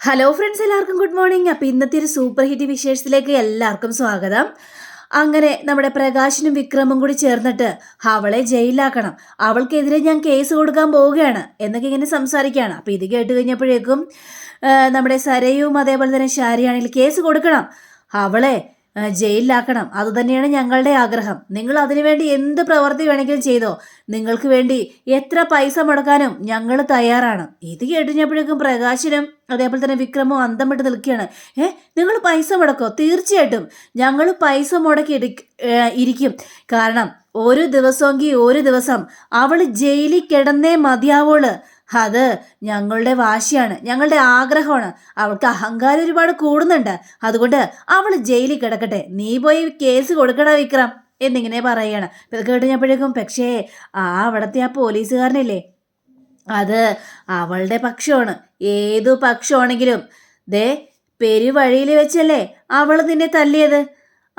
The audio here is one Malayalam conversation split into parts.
ഹലോ ഫ്രണ്ട്സ് എല്ലാവർക്കും ഗുഡ് മോർണിംഗ് അപ്പോൾ ഇന്നത്തെ ഒരു സൂപ്പർ ഹിറ്റ് വിശേഷത്തിലേക്ക് എല്ലാവർക്കും സ്വാഗതം. അങ്ങനെ നമ്മുടെ പ്രകാശിനും വിക്രമും കൂടി ചേർന്നിട്ട് അവളെ ജയിലാക്കണം അവൾക്കെതിരെ ഞാൻ കേസ് കൊടുക്കാൻ പോവുകയാണ് എന്നൊക്കെ ഇങ്ങനെ സംസാരിക്കുകയാണ്. അപ്പോൾ ഇത് കേട്ട് കഴിഞ്ഞപ്പോഴേക്കും നമ്മുടെ സരയും അതേപോലെ തന്നെ ശാരിയാണെങ്കിൽ കേസ് കൊടുക്കണം. അവളെ ജയിലിലാക്കണം. അതുതന്നെയാണ് ഞങ്ങളുടെ ആഗ്രഹം. നിങ്ങൾ അതിനുവേണ്ടി എന്ത് പ്രവൃത്തി വേണമെങ്കിലും ചെയ്തോ നിങ്ങൾക്ക് വേണ്ടി എത്ര പൈസ മുടക്കാനും ഞങ്ങൾ തയ്യാറാണ്. ഇത് കേട്ടുകഴിഞ്ഞപ്പോഴേക്കും പ്രകാശനും അതേപോലെ തന്നെ വിക്രമോ അന്തം വിട്ട് നിൽക്കുകയാണ്. ഏ നിങ്ങൾ പൈസ മുടക്കോ? തീർച്ചയായിട്ടും ഞങ്ങൾ പൈസ മുടക്കി ഇരിക്കും. കാരണം ഒരു ദിവസമെങ്കിൽ ഒരു ദിവസം അവൾ ജയിലിൽ കിടന്നേ മതിയാവുള്ളൂ. അത് ഞങ്ങളുടെ വാശിയാണ് ഞങ്ങളുടെ ആഗ്രഹമാണ്. അവൾക്ക് അഹങ്കാരം ഒരുപാട് കൂടുന്നുണ്ട്. അതുകൊണ്ട് അവൾ ജയിലിൽ കിടക്കട്ടെ. നീ പോയി കേസ് കൊടുക്കടാ വിക്രം എന്നിങ്ങനെ പറയുകയാണ്. ഇത് കേട്ടുകഴിഞ്ഞപ്പോഴേക്കും പക്ഷേ ആ അവിടുത്തെ ആ പോലീസുകാരനില്ലേ? അത് അവളുടെ പക്ഷമാണ്. ഏതു പക്ഷമാണെങ്കിലും. ദേ പെരുവഴിയിൽ വെച്ചല്ലേ അവൾ നിന്നെ തല്ലിയത്?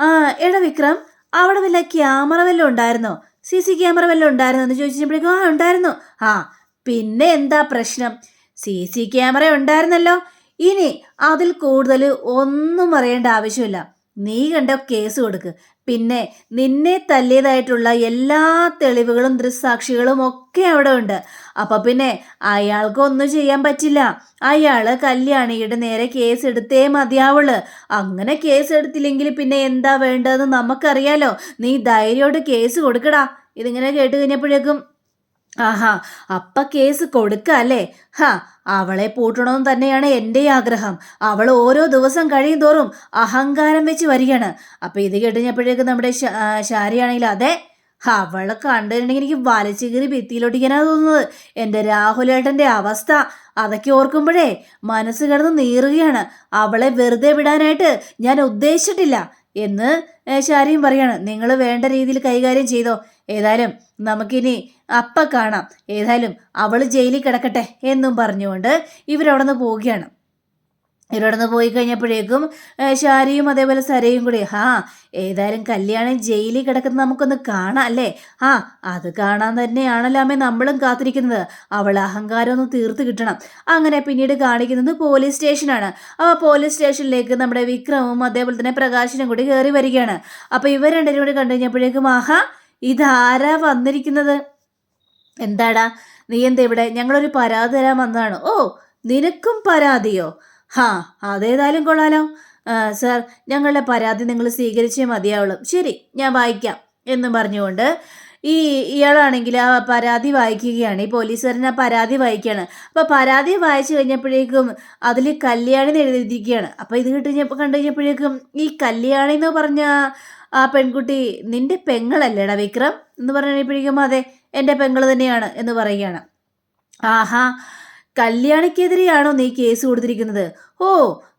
ആ എടാ വിക്രം അവിടെ വല്ല ക്യാമറ വല്ലതും ഉണ്ടായിരുന്നോ? സി സി ക്യാമറ വല്ലതും ഉണ്ടായിരുന്നോ? എന്ന് ചോദിച്ചപ്പോഴേക്കും ആ ഉണ്ടായിരുന്നു. ആ പിന്നെ എന്താ പ്രശ്നം? സി സി ക്യാമറ ഉണ്ടായിരുന്നല്ലോ. ഇനി അതിൽ കൂടുതൽ ഒന്നും അറിയേണ്ട ആവശ്യമില്ല. നീ കണ്ട കേസ് കൊടുക്ക്. പിന്നെ നിന്നെ തല്ലിയതായിട്ടുള്ള എല്ലാ തെളിവുകളും ദൃസാക്ഷികളും ഒക്കെ അവിടെ ഉണ്ട്. അപ്പൊ പിന്നെ അയാൾക്ക് ഒന്നും ചെയ്യാൻ പറ്റില്ല. അയാൾ കല്യാണിയുടെ നേരെ കേസ് എടുത്തേ മതിയാവുള്ളു. അങ്ങനെ കേസ് എടുത്തില്ലെങ്കിൽ പിന്നെ എന്താ വേണ്ടതെന്ന് നമുക്കറിയാലോ. നീ ധൈര്യോട് കേസ് കൊടുക്കടാ. ഇതിങ്ങനെ കേട്ട് കഴിഞ്ഞപ്പോഴേക്കും ആഹാ അപ്പ കേസ് കൊടുക്കല്ലേ ഹാ അവളെ പൂട്ടണമെന്ന് തന്നെയാണ് എന്റെ ആഗ്രഹം. അവൾ ഓരോ ദിവസം കഴിയും തോറും അഹങ്കാരം വെച്ച് വരികയാണ്. അപ്പൊ ഇത് കേട്ടുകഴിഞ്ഞപ്പോഴേക്കും നമ്മുടെ ശാരിയാണെങ്കിൽ അതെ അവളെ കണ്ടിട്ടുണ്ടെങ്കിൽ എനിക്ക് വലിച്ചു കീറി തോന്നുന്നത്. എന്റെ രാഹുലേട്ടന്റെ അവസ്ഥ അതൊക്കെ ഓർക്കുമ്പോഴേ മനസ്സ് കിടന്ന് നീറുകയാണ്. അവളെ വെറുതെ വിടാനായിട്ട് ഞാൻ ഉദ്ദേശിച്ചിട്ടില്ല. എന്ന് ശാരിയും പറയാണ്. നിങ്ങൾ വേണ്ട രീതിയിൽ കൈകാര്യം ചെയ്തോ. ഏതായാലും നമുക്കിനി അപ്പ കാണാം. ഏതായാലും അവൾ ജയിലിൽ കിടക്കട്ടെ എന്നും പറഞ്ഞുകൊണ്ട് ഇവരവിടെ നിന്ന് പോവുകയാണ്. ഇവരവിടെ നിന്ന് പോയി കഴിഞ്ഞപ്പോഴേക്കും ഷാരിയും അതേപോലെ സരയും കൂടി ഹാ ഏതായാലും കല്യാണം ജയിലിൽ കിടക്കുന്നത് നമുക്കൊന്ന് കാണാം അല്ലേ? ആ അത് കാണാൻ തന്നെയാണല്ലോ അമ്മേ നമ്മളും കാത്തിരിക്കുന്നത്. അവൾ അഹങ്കാരം ഒന്ന് തീർത്ത് കിട്ടണം. അങ്ങനെ പിന്നീട് കാണിക്കുന്നത് പോലീസ് സ്റ്റേഷനാണ്. അപ്പോൾ പോലീസ് സ്റ്റേഷനിലേക്ക് നമ്മുടെ വിക്രമും അതേപോലെ തന്നെ പ്രകാശനും കൂടി കയറി വരികയാണ്. അപ്പോൾ ഇവർ രണ്ടുപേരും കൂടി കണ്ടു കഴിഞ്ഞപ്പോഴേക്കും ആഹാ ഇതാരാ വന്നിരിക്കുന്നത്? എന്താടാ? നീ എന്താ ഇവിടെ? ഞങ്ങളൊരു പരാതി തരാൻ വന്നതാണ്. ഓ നിനക്കും പരാതിയോ? ഹാ അതേതായാലും കൊള്ളാലോ. സാർ ഞങ്ങളുടെ പരാതി നിങ്ങൾ സ്വീകരിച്ചേ മതിയാവുള്ളൂ. ശരി ഞാൻ വായിക്കാം എന്ന് പറഞ്ഞുകൊണ്ട് ഈ ഇയാളാണെങ്കിൽ ആ പരാതി വായിക്കുകയാണ്. ഈ പോലീസുകാരൻ ആ പരാതി വായിക്കുകയാണ്. അപ്പോൾ പരാതി വായിച്ചു കഴിഞ്ഞപ്പോഴേക്കും അതിൽ കല്യാണി എഴുതിയിരിക്കുകയാണ്. അപ്പോൾ ഇത് കിട്ടി കണ്ടു കഴിഞ്ഞപ്പോഴേക്കും ഈ കല്യാണി എന്ന് പറഞ്ഞ ആ പെൺകുട്ടി നിന്റെ പെങ്ങളല്ലേടാ വിക്രം എന്ന് പറഞ്ഞപ്പോഴേക്കും അതെ എന്റെ പെങ്ങൾ തന്നെയാണ് എന്ന് പറയുകയാണ്. ആഹാ കല്യാണിക്കെതിരെയാണോ നീ കേസ് കൊടുത്തിരിക്കുന്നത്? ഓ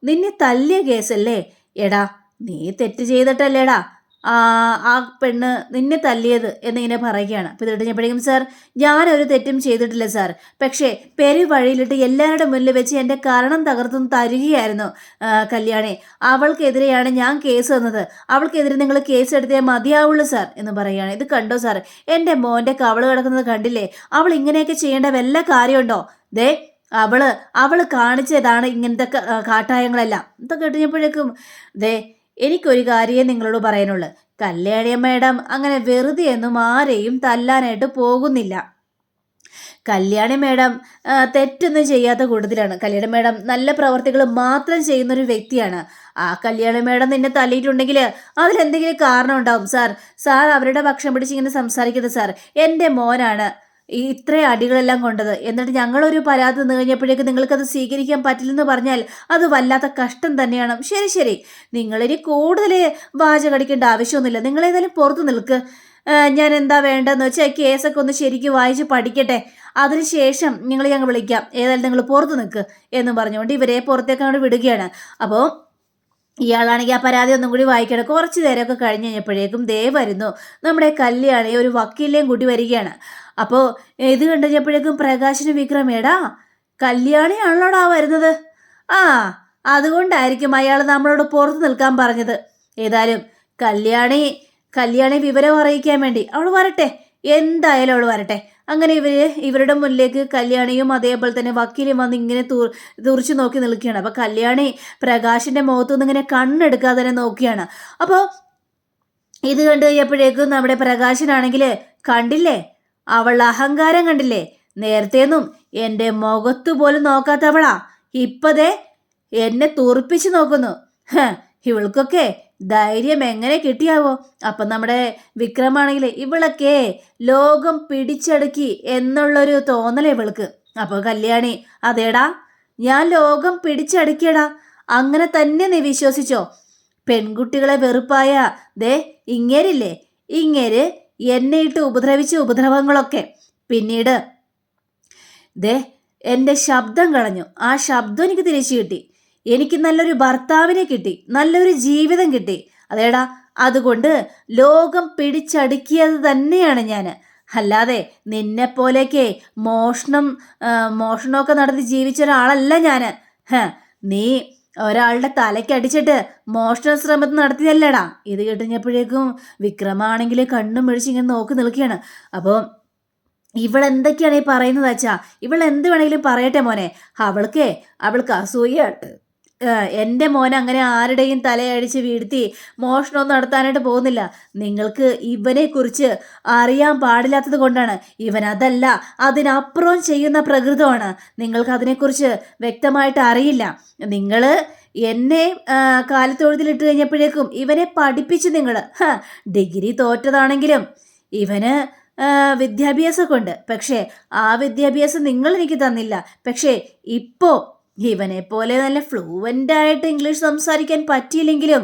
നിന്നെ തല്ലിയ കേസല്ലേ? എടാ നീ തെറ്റ് ചെയ്തിട്ടല്ലേടാ. ആ പെണ്ണ് നിന്നെ തല്ലിയത് എന്നിങ്ങനെ പറയുകയാണ്. അപ്പോൾ ഞാൻ പഠിക്കും. സാർ ഞാനൊരു തെറ്റും ചെയ്തിട്ടില്ല സാർ. പക്ഷേ പെരു വഴിയിലിട്ട് എല്ലാവരുടെ മുന്നിൽ വെച്ച് എന്റെ കാരണം തകർത്തും തരികയായിരുന്നു കല്യാണി. അവൾക്കെതിരെയാണ് ഞാൻ കേസ് തന്നത്. അവൾക്കെതിരെ നിങ്ങൾ കേസ് എടുത്തേ മതിയാവുള്ളൂ സാർ എന്ന് പറയുകയാണ്. ഇത് കണ്ടോ സാർ? എന്റെ മോന്റെ കവൾ കിടക്കുന്നത് കണ്ടില്ലേ? അവൾ ഇങ്ങനെയൊക്കെ ചെയ്യേണ്ട വല്ല കാര്യമുണ്ടോ? ദേ അവൾ അവൾ കാണിച്ചതാണ് ഇങ്ങനത്തെ കാട്ടായങ്ങളെല്ലാം. ഇതൊക്കെ കഴിഞ്ഞപ്പോഴേക്കും ദേ എനിക്കൊരു കാര്യമേ നിങ്ങളോട് പറയാനുള്ളൂ. കല്യാണിയ അങ്ങനെ വെറുതെ ഒന്നും ആരെയും തല്ലാനായിട്ട് പോകുന്നില്ല. കല്യാണി മേഡം തെറ്റൊന്നും ചെയ്യാത്ത കൂട്ടത്തിലാണ്. കല്യാണി മേഡം നല്ല പ്രവർത്തികൾ മാത്രം ചെയ്യുന്ന ഒരു വ്യക്തിയാണ്. ആ കല്യാണി മേഡം നിന്നെ തല്ലിയിട്ടുണ്ടെങ്കിൽ അതിലെന്തെങ്കിലും കാരണം ഉണ്ടാവും സാർ സാർ അവരുടെ ഭക്ഷണം പിടിച്ച് ഇങ്ങനെ സംസാരിക്കുന്നത് സാർ. എന്റെ മോനാണ്. ഈ ഇത്രയും അടികളെല്ലാം കൊണ്ടത്. എന്നിട്ട് ഞങ്ങളൊരു പരാതി തന്നു കഴിഞ്ഞപ്പോഴേക്ക് നിങ്ങൾക്കത് സ്വീകരിക്കാൻ പറ്റില്ലെന്ന് പറഞ്ഞാൽ അത് വല്ലാത്ത കഷ്ടം തന്നെയാണ്. ശരി ശരി. നിങ്ങളിനി കൂടുതൽ വാചകടിക്കേണ്ട ആവശ്യമൊന്നുമില്ല. നിങ്ങളേതായാലും പുറത്ത് നിൽക്ക്. ഞാൻ എന്താ വേണ്ടതെന്ന് വെച്ചാൽ കേസൊക്കെ ഒന്ന് ശരിക്കും വായിച്ച് പഠിക്കട്ടെ. അതിനുശേഷം നിങ്ങൾ ഞങ്ങൾ വിളിക്കാം. ഏതായാലും നിങ്ങൾ പുറത്ത് നിൽക്ക് എന്ന് പറഞ്ഞുകൊണ്ട് ഇവരെ പുറത്തേക്ക് അങ്ങോട്ട് വിടുകയാണ്. അപ്പോൾ ഇയാളാണെങ്കിൽ ആ പരാതി ഒന്നും കൂടി വായിക്കണം. കുറച്ച് നേരമൊക്കെ കഴിഞ്ഞ് കഴിഞ്ഞപ്പോഴേക്കും ദേ വരുന്നു. നമ്മുടെ കല്യാണി ഒരു വക്കീലിനെയും കൂടി വരികയാണ്. അപ്പോൾ ഇത് കണ്ടു കഴിഞ്ഞപ്പോഴേക്കും പ്രകാശിന് വിക്രമേടാ കല്യാണിയാണല്ലോടാ വരുന്നത്? ആ അതുകൊണ്ടായിരിക്കും അയാൾ നമ്മളോട് പുറത്ത് നിൽക്കാൻ പറഞ്ഞത്. ഏതായാലും കല്യാണി കല്യാണി വിവരം അറിയിക്കാൻ വേണ്ടി. അവൾ വരട്ടെ. എന്തായാലും അവൾ വരട്ടെ. അങ്ങനെ ഇവർ ഇവരുടെ മുന്നിലേക്ക് കല്യാണിയും അതേപോലെ തന്നെ വക്കീലും വന്ന് ഇങ്ങനെ തുറിച്ചു നോക്കി നിൽക്കുകയാണ്. അപ്പോൾ കല്യാണി പ്രകാശിന്റെ മുഖത്തുനിന്ന് ഇങ്ങനെ കണ്ണെടുക്കാതെ തന്നെ നോക്കിയാണ് അപ്പോൾ ഇത് കണ്ടു കഴിഞ്ഞപ്പോഴേക്കും നമ്മുടെ പ്രകാശനാണെങ്കിൽ കണ്ടില്ലേ? അവൾ അഹങ്കാരം കണ്ടില്ലേ? നേരത്തേന്നും എന്റെ മുഖത്ത് പോലും നോക്കാത്തവളാ. ഇപ്പതേ എന്നെ തുറപ്പിച്ച് നോക്കുന്നു. ഇവൾക്കൊക്കെ ധൈര്യം എങ്ങനെ കിട്ടിയാവോ? അപ്പം നമ്മുടെ വിക്രമാണെങ്കിൽ ഇവളൊക്കെ ലോകം പിടിച്ചടക്കി എന്നുള്ളൊരു തോന്നലേ ഇവൾക്ക്. അപ്പോൾ കല്യാണി അതേടാ ഞാൻ ലോകം പിടിച്ചടക്കിയടാ. അങ്ങനെ തന്നെ നീ വിശ്വസിച്ചോ? പെൺകുട്ടികളെ വെറുപ്പായ ദേ ഇങ്ങേരില്ലേ? ഇങ്ങേര് എന്നെ ഇട്ട് ഉപദ്രവിച്ച ഉപദ്രവങ്ങളൊക്കെ. പിന്നീട് ദേ എന്റെ ശബ്ദം കളഞ്ഞു. ആ ശബ്ദം എനിക്ക് തിരിച്ചു കിട്ടി. എനിക്ക് നല്ലൊരു ഭർത്താവിനെ കിട്ടി നല്ലൊരു ജീവിതം കിട്ടി. അതേടാ അതുകൊണ്ട് ലോകം പിടിച്ചടുക്കിയത് തന്നെയാണ് ഞാൻ അല്ലാതെ നിന്നെ പോലെയൊക്കെ മോഷണം മോഷണമൊക്കെ നടത്തി ജീവിച്ച ഒരാളല്ല ഞാൻ നീ ഒരാളുടെ തലയ്ക്ക് അടിച്ചിട്ട് മോഷണ ശ്രമം നടത്തിയല്ലടാ. ഇത് കേട്ടുകഴിഞ്ഞപ്പോഴേക്കും വിക്രമാണെങ്കിൽ കണ്ണും മിഴിച്ച് ഇങ്ങനെ നോക്കി നിൽക്കുകയാണ്. അപ്പോൾ ഇവളെന്തൊക്കെയാണ് ഈ പറയുന്നത് അച്ഛാ? ഇവൾ എന്ത് വേണമെങ്കിലും പറയട്ടെ മോനെ. അവൾക്കേ അവൾക്ക് അസൂയ എന്റെ മോൻ അങ്ങനെ ആരുടെയും തലയടിച്ച് വീഴ്ത്തി മോഷണം നടത്താനായിട്ട് പോകുന്നില്ല. നിങ്ങൾക്ക് ഇവനെക്കുറിച്ച് അറിയാൻ പാടില്ലാത്തത് കൊണ്ടാണ്. ഇവൻ അതല്ല അതിനപ്പുറം ചെയ്യുന്ന പ്രകൃതമാണ്. നിങ്ങൾക്ക് അതിനെക്കുറിച്ച് വ്യക്തമായിട്ട് അറിയില്ല. നിങ്ങൾ എന്നെ കാലത്തൊഴുതിലിട്ട് കഴിഞ്ഞപ്പോഴേക്കും ഇവനെ പഠിപ്പിച്ചു നിങ്ങൾ ഡിഗ്രി തോറ്റതാണെങ്കിലും ഇവന് വിദ്യാഭ്യാസമൊക്കെ ഉണ്ട്. പക്ഷേ ആ വിദ്യാഭ്യാസം നിങ്ങൾ എനിക്ക് തന്നില്ല. പക്ഷേ ഇപ്പോൾ ഇവനെ പോലെ നല്ല ഫ്ലുവന്റ് ആയിട്ട് ഇംഗ്ലീഷ് സംസാരിക്കാൻ പറ്റിയില്ലെങ്കിലും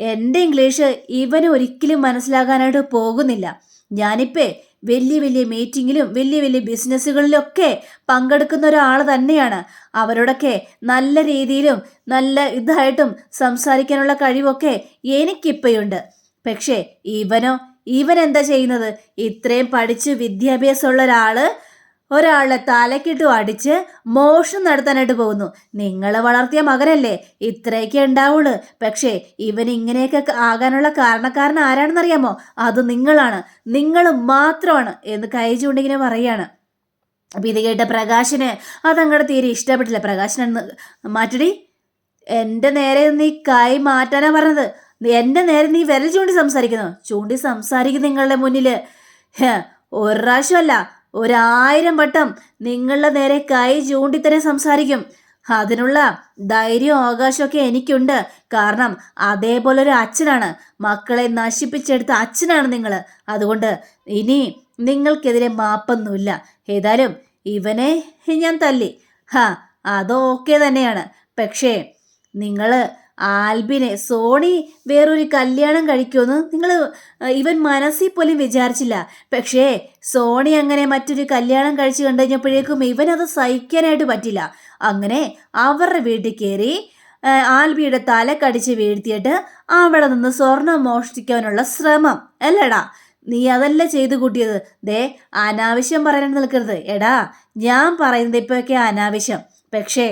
എന്റെ ഇംഗ്ലീഷ് ഇവന് ഒരിക്കലും മനസ്സിലാകാനായിട്ട് പോകുന്നില്ല. ഞാനിപ്പേ വലിയ വലിയ മീറ്റിങ്ങിലും വലിയ വലിയ ബിസിനസ്സുകളിലൊക്കെ പങ്കെടുക്കുന്ന ഒരാൾ തന്നെയാണ്. അവരോടൊക്കെ നല്ല രീതിയിലും നല്ല ഇതായിട്ടും സംസാരിക്കാനുള്ള കഴിവൊക്കെ എനിക്കിപ്പോഴുണ്ട് പക്ഷേ ഇവനോ ഇവൻ എന്താ ചെയ്യുന്നത്? ഇത്രയും പഠിച്ച് വിദ്യാഭ്യാസമുള്ള ഒരാൾ ഒരാളെ തലക്കിട്ടു അടിച്ച് മോഷണം നടത്താനായിട്ട് പോകുന്നു. നിങ്ങൾ വളർത്തിയ മകനല്ലേ? ഇത്രയൊക്കെ ഉണ്ടാവുള്ളൂ. പക്ഷേ ഇവൻ ഇങ്ങനെയൊക്കെ ആകാനുള്ള കാരണക്കാരൻ ആരാണെന്നറിയാമോ? അത് നിങ്ങളാണ്. നിങ്ങൾ മാത്രമാണ് എന്ന് കൈ ചൂണ്ടിങ്ങനെ പറയാണ്. അപ്പം ഇത് കേട്ട പ്രകാശന് അതങ്ങടെ തീരെ ഇഷ്ടപ്പെട്ടില്ല. പ്രകാശനെന്ന് മാറ്റടി എന്റെ നേരെ നീ കൈ മാറ്റാനാ പറഞ്ഞത്. എന്റെ നേരെ നീ വിരൽ ചൂണ്ടി സംസാരിക്കുന്നു. ചൂണ്ടി സംസാരിക്കും നിങ്ങളുടെ മുന്നിൽ ഒരു പ്രാവശ്യമല്ല. ഒരായിരം വട്ടം നിങ്ങളുടെ നേരെ കൈ ചൂണ്ടി തന്നെ സംസാരിക്കും. അതിനുള്ള ധൈര്യവും അവകാശമൊക്കെ എനിക്കുണ്ട്. കാരണം അതേപോലെ ഒരു അച്ഛനാണ്. മക്കളെ നശിപ്പിച്ചെടുത്ത അച്ഛനാണ് നിങ്ങൾ അതുകൊണ്ട് ഇനി നിങ്ങൾക്കെതിരെ മാപ്പൊന്നുമില്ല. ഏതായാലും ഇവനെ ഞാൻ തല്ലി. ഹാ അതോ ഓക്കെ തന്നെയാണ്. പക്ഷേ നിങ്ങൾ ആൽബിനെ സോണി വേറൊരു കല്യാണം കഴിക്കുമെന്ന് നിങ്ങൾ ഇവൻ മനസ്സിൽ പോലും വിചാരിച്ചില്ല. പക്ഷേ സോണി അങ്ങനെ മറ്റൊരു കല്യാണം കഴിച്ചു കണ്ടു കഴിഞ്ഞപ്പോഴേക്കും ഇവനത് സഹിക്കാനായിട്ട് പറ്റില്ല. അങ്ങനെ അവരുടെ വീട്ടിൽ കയറി ആൽബിയുടെ തല കടിച്ച് വീഴ്ത്തിയിട്ട് അവിടെ നിന്ന് സ്വർണം മോഷ്ടിക്കാനുള്ള ശ്രമം. അല്ലടാ നീ അതല്ല ചെയ്തു കൂട്ടിയത്. ദേ അനാവശ്യം പറയാൻ നിൽക്കരുത്. എടാ ഞാൻ പറയുന്നത് ഇപ്പോഴൊക്കെ അനാവശ്യം. പക്ഷേ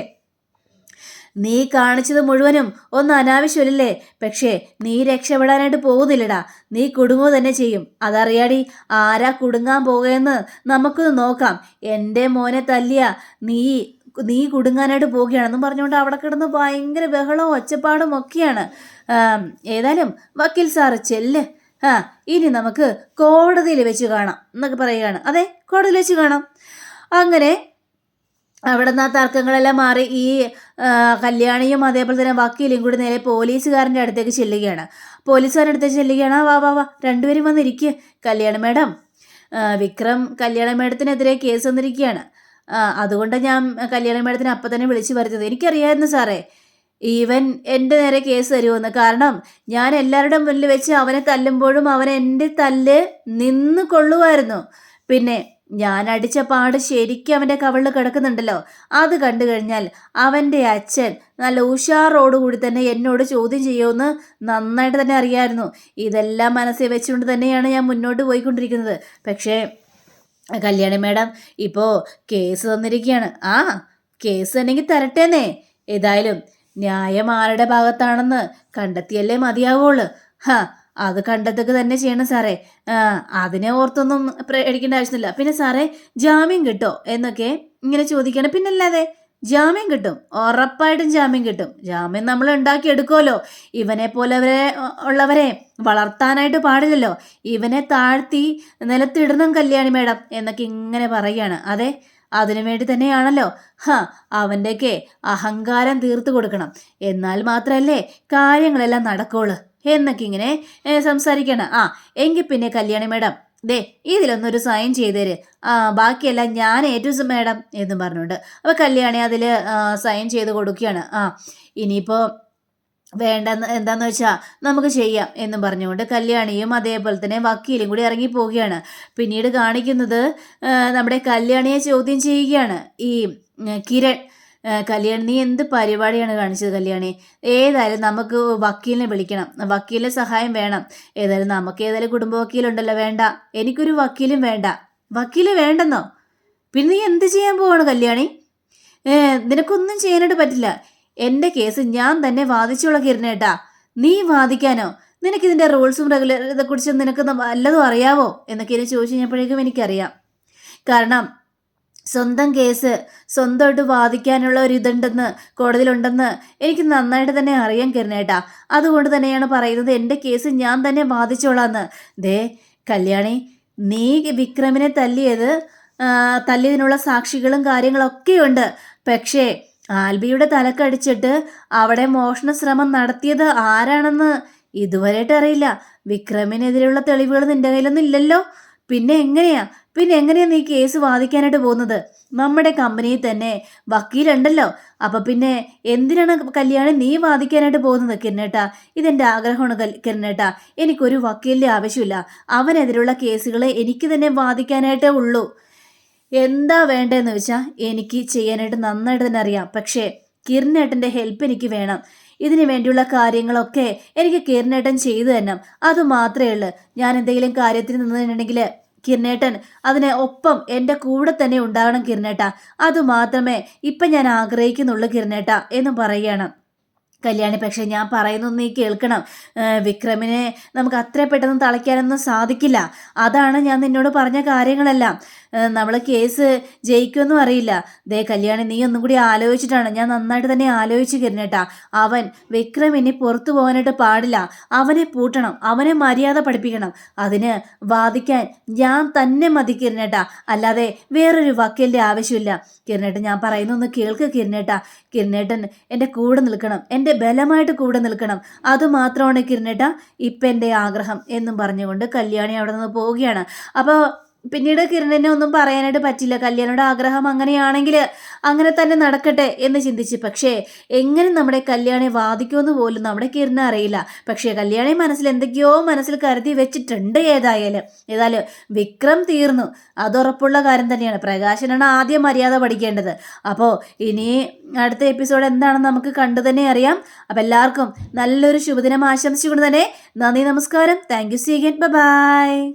നീ കാണിച്ചത് മുഴുവനും ഒന്ന് അനാവശ്യമല്ലേ പക്ഷേ നീ രക്ഷപ്പെടാനായിട്ട് പോകുന്നില്ലടാ നീ കുടുങ്ങോ തന്നെ ചെയ്യും. അതറിയാടി ആരാ കുടുങ്ങാൻ പോകുകയെന്ന് നമുക്കൊന്ന് നോക്കാം. എന്റെ മോനെ തല്ലിയ നീ നീ കുടുങ്ങാനായിട്ട് പോവുകയാണെന്നും പറഞ്ഞുകൊണ്ട് അവിടെ കിടന്ന് ഭയങ്കര ബഹളവും ഒച്ചപ്പാടും ഒക്കെയാണ്. ഏതായാലും വക്കീൽ സാറ് ചെല്ല്. ആ ഇനി നമുക്ക് കോടതിയിൽ വെച്ച് കാണാം എന്നൊക്കെ പറയുകയാണ്. അതെ കോടതിയിൽ വെച്ച് കാണാം. അങ്ങനെ അവിടെ നിന്ന് ആ തർക്കങ്ങളെല്ലാം മാറി ഈ കല്യാണിയും അതേപോലെ തന്നെ വക്കീലും കൂടി നേരെ പോലീസുകാരന്റെ അടുത്തേക്ക് ചെല്ലുകയാണ്. പോലീസുകാരുടെ അടുത്തേക്ക് ചെല്ലുകയാണ്. വാ വാ വാ രണ്ടുപേരും വന്നിരിക്കുക കല്യാണ മേഡം വിക്രം കല്യാണ മേഡത്തിനെതിരെ കേസ് വന്നിരിക്കുകയാണ്. അതുകൊണ്ട് ഞാൻ കല്യാണ മേഡത്തിനെ അപ്പം തന്നെ വിളിച്ചു വരുത്തത് എനിക്കറിയായിരുന്നു സാറേ ഈവൻ എന്റെ നേരെ കേസ് തരുമെന്ന്. കാരണം ഞാൻ എല്ലാവരുടെ മുന്നിൽ വെച്ച് അവനെ തല്ലുമ്പോഴും അവൻ എന്റെ തല്ല് നിന്ന് കൊള്ളുമായിരുന്നു. പിന്നെ ഞാൻ അടിച്ച പാട് ശരിക്കും അവന്റെ കവളിൽ കിടക്കുന്നുണ്ടല്ലോ. അത് കണ്ടു കഴിഞ്ഞാൽ അവന്റെ അച്ഛൻ നല്ല ഉഷാറോടുകൂടി തന്നെ എന്നോട് ചോദ്യം ചെയ്യുമെന്ന് നന്നായിട്ട് തന്നെ അറിയായിരുന്നു. ഇതെല്ലാം മനസ്സിൽ വെച്ചുകൊണ്ട് തന്നെയാണ് ഞാൻ മുന്നോട്ട് പോയിക്കൊണ്ടിരിക്കുന്നത്. പക്ഷേ കല്യാണി മേഡം ഇപ്പോൾ കേസ് തന്നിരിക്കുകയാണ്. ആ കേസ് തന്നെങ്കിൽ തരട്ടേന്നേ. ഏതായാലും ന്യായം ആരുടെ ഭാഗത്താണെന്ന് കണ്ടെത്തിയല്ലേ മതിയാവുള്ളൂ. ഹാ അത് കണ്ടെത്തുക തന്നെ ചെയ്യണം സാറേ. അതിനെ ഓർത്തൊന്നും പേടിക്കേണ്ട ആവശ്യമില്ല. പിന്നെ സാറേ ജാമ്യം കിട്ടോ എന്നൊക്കെ ഇങ്ങനെ ചോദിക്കണം. പിന്നല്ലാതെ ജാമ്യം കിട്ടും. ഉറപ്പായിട്ടും ജാമ്യം കിട്ടും. ജാമ്യം നമ്മൾ ഉണ്ടാക്കിയെടുക്കുമല്ലോ ഇവനെ പോലവരെ ഉള്ളവരെ വളർത്താനായിട്ട് പാടില്ലല്ലോ. ഇവനെ താഴ്ത്തി നിലത്തിടണം കല്യാണി മേഡം എന്നൊക്കെ ഇങ്ങനെ പറയുകയാണ്. അതെ അതിനു വേണ്ടി തന്നെയാണല്ലോ. ഹ അവന്റെയൊക്കെ അഹങ്കാരം തീർത്തു കൊടുക്കണം. എന്നാൽ മാത്രമല്ലേ കാര്യങ്ങളെല്ലാം നടക്കുള്ളൂ. എന്നൊക്കെ ഇങ്ങനെ സംസാരിക്കണം. ആ എങ്കിൽ പിന്നെ കല്യാണി മേഡം ദേ ഇതിലൊന്നൊരു സൈൻ ചെയ്തേര്. ആ ബാക്കിയെല്ലാം ഞാൻ ഏറ്റവും മേഡം എന്നും പറഞ്ഞുകൊണ്ട് അപ്പോൾ കല്യാണി അതിൽ സൈൻ ചെയ്ത് കൊടുക്കുകയാണ് ആ ഇനിയിപ്പോൾ വേണ്ട എന്താന്ന് വെച്ചാൽ നമുക്ക് ചെയ്യാം എന്നും പറഞ്ഞുകൊണ്ട് കല്യാണിയും അതേപോലെ തന്നെ വക്കീലും കൂടി ഇറങ്ങി പോവുകയാണ്. പിന്നീട് കാണിക്കുന്നത് നമ്മുടെ കല്യാണിയെ ചോദ്യം ചെയ്യുകയാണ്. ഈ കിരൺ കല്യാണി നീ എന്ത് പരിപാടിയാണ് കാണിച്ചത് കല്യാണി? ഏതായാലും നമുക്ക് വക്കീലിനെ വിളിക്കണം. വക്കീലിന്റെ സഹായം വേണം. ഏതായാലും നമുക്ക് ഏതായാലും കുടുംബ വക്കീലുണ്ടല്ലോ വേണ്ട. എനിക്കൊരു വക്കീലും വേണ്ട. വക്കീൽ വേണ്ടെന്നോ? പിന്നെ നീ എന്ത് ചെയ്യാൻ പോവാണ് കല്യാണി? നിനക്കൊന്നും ചെയ്യാനായിട്ട് പറ്റില്ല. എന്റെ കേസ് ഞാൻ തന്നെ വാദിച്ചോളാം കിരണേട്ടാ നീ വാദിക്കാനോ? നിനക്ക് നിനക്കിതിന്റെ റൂൾസും റെഗുലർ കുറിച്ച് നിനക്ക് വല്ലതും അറിയാവോ? എന്നൊക്കെ എന്നെ ചോദിച്ചു കഴിഞ്ഞപ്പോഴേക്കും എനിക്കറിയാം. കാരണം സ്വന്തം കേസ് സ്വന്തമായിട്ട് വാദിക്കാനുള്ള ഒരു ഇതുണ്ടെന്ന് കോടതിയിലുണ്ടെന്ന് എനിക്ക് നന്നായിട്ട് തന്നെ അറിയാം കിരണേട്ടാ അതുകൊണ്ട് തന്നെയാണ് പറയുന്നത് എന്റെ കേസ് ഞാൻ തന്നെ വാദിച്ചോളാന്ന്. ദേ കല്യാണി നീ വിക്രമിനെ തല്ലിയത് തല്ലിയതിനുള്ള സാക്ഷികളും കാര്യങ്ങളൊക്കെ ഉണ്ട് പക്ഷേ ആൽബിയുടെ തലക്കടിച്ചിട്ട് അവിടെ മോഷണ ശ്രമം നടത്തിയത് ആരാണെന്ന് ഇതുവരെയായിട്ട് അറിയില്ല. വിക്രമിനെതിരെയുള്ള തെളിവുകൾ നിന്റെ കയ്യിലൊന്നും ഇല്ലല്ലോ. പിന്നെ എങ്ങനെയാ? പിന്നെ എങ്ങനെയാ നീ കേസ് വാദിക്കാനായിട്ട് പോകുന്നത്? നമ്മുടെ കമ്പനിയിൽ തന്നെ വക്കീലുണ്ടല്ലോ. അപ്പൊ പിന്നെ എന്തിനാണ് കല്യാണി നീ വാദിക്കാനായിട്ട് പോകുന്നത് കിരണേട്ടാ ഇതെന്റെ ആഗ്രഹമാണ് കിരണേട്ട എനിക്കൊരു വക്കീലിന്റെ ആവശ്യമില്ല. അവനെതിരുള്ള കേസുകളെ എനിക്ക് തന്നെ വാദിക്കാനായിട്ടേ ഉള്ളൂ. എന്താ വേണ്ടതെന്ന് വെച്ചാൽ എനിക്ക് ചെയ്യാനായിട്ട് നന്നായിട്ട് തന്നെ അറിയാം. പക്ഷേ കിരണേട്ടന്റെ ഹെൽപ്പ് എനിക്ക് വേണം. ഇതിനു വേണ്ടിയുള്ള കാര്യങ്ങളൊക്കെ എനിക്ക് കിരണേട്ടൻ ചെയ്തു തരണം. അത് മാത്രമേ ഉള്ളൂ. ഞാൻ എന്തെങ്കിലും കാര്യത്തിന് നിന്നിട്ടുണ്ടെങ്കിൽ കിരണേട്ടൻ. അതിന് ഒപ്പം എന്റെ കൂടെ തന്നെ ഉണ്ടാകണം കിരണേട്ട. അതുമാത്രമേ ഇപ്പം ഞാൻ ആഗ്രഹിക്കുന്നുള്ളൂ കിരണേട്ട എന്ന് പറയുകയാണ്. കല്യാണി പക്ഷേ ഞാൻ പറയുന്നത് നീ കേൾക്കണം. വിക്രമിനെ നമുക്ക് അത്ര പെട്ടെന്ന് തളയ്ക്കാനൊന്നും സാധിക്കില്ല. അതാണ് ഞാൻ നിന്നോട് പറഞ്ഞ കാര്യങ്ങളെല്ലാം. നമ്മൾ കേസ് ജയിക്കുമെന്നും അറിയില്ല. ദേ കല്യാണി നീ ഒന്നും കൂടി ആലോചിച്ചിട്ടാണ്. ഞാൻ നന്നായിട്ട് തന്നെ ആലോചിച്ച് കിരണേട്ടാ അവൻ വിക്രം പുറത്തു പോകാനായിട്ട് പാടില്ല. അവനെ പൂട്ടണം അവനെ മര്യാദ പഠിപ്പിക്കണം. അതിന് വാദിക്കാൻ ഞാൻ തന്നെ മതി കിരണേട്ടാ അല്ലാതെ വേറൊരു വക്കീലിന്റെ ആവശ്യമില്ല. കിരണേട്ടൻ ഞാൻ പറയുന്നൊന്ന് കേൾക്ക് കിരണേട്ടാ കിരണേട്ടൻ എന്റെ കൂടെ നിൽക്കണം. എന്റെ ബലമായിട്ട് കൂടെ നിൽക്കണം. അതുമാത്രമാണ് കിരണേട്ട ഇപ്പം എന്റെ ആഗ്രഹം എന്നും പറഞ്ഞുകൊണ്ട് കല്യാണി അവിടെ നിന്ന് പോവുകയാണ്. അപ്പോൾ പിന്നീട് കിരണിനെ ഒന്നും പറയാനായിട്ട് പറ്റില്ല. കല്യാണിയുടെ ആഗ്രഹം അങ്ങനെയാണെങ്കിൽ അങ്ങനെ തന്നെ നടക്കട്ടെ എന്ന് ചിന്തിച്ച്. പക്ഷേ എങ്ങനെ നമ്മുടെ കല്യാണി വാദിക്കുമെന്ന് പോലും നമ്മുടെ കിരണ് അറിയില്ല. പക്ഷേ കല്യാണി മനസ്സിൽ എന്തൊക്കെയോ മനസ്സിൽ കരുതി വെച്ചിട്ടുണ്ട് ഏതായാലും. ഏതായാലും വിക്രം തീർന്നു. അതുറപ്പുള്ള കാര്യം തന്നെയാണ്. പ്രകാശനാണ് ആദ്യം മര്യാദ പഠിക്കേണ്ടത്. അപ്പോൾ ഇനി അടുത്ത എപ്പിസോഡ് എന്താണെന്ന് നമുക്ക് കണ്ടു തന്നെ അറിയാം. അപ്പം എല്ലാവർക്കും നല്ലൊരു ശുഭദിനം ആശംസിച്ചുകൊണ്ട് തന്നെ നന്ദി നമസ്കാരം. Thank you see bye.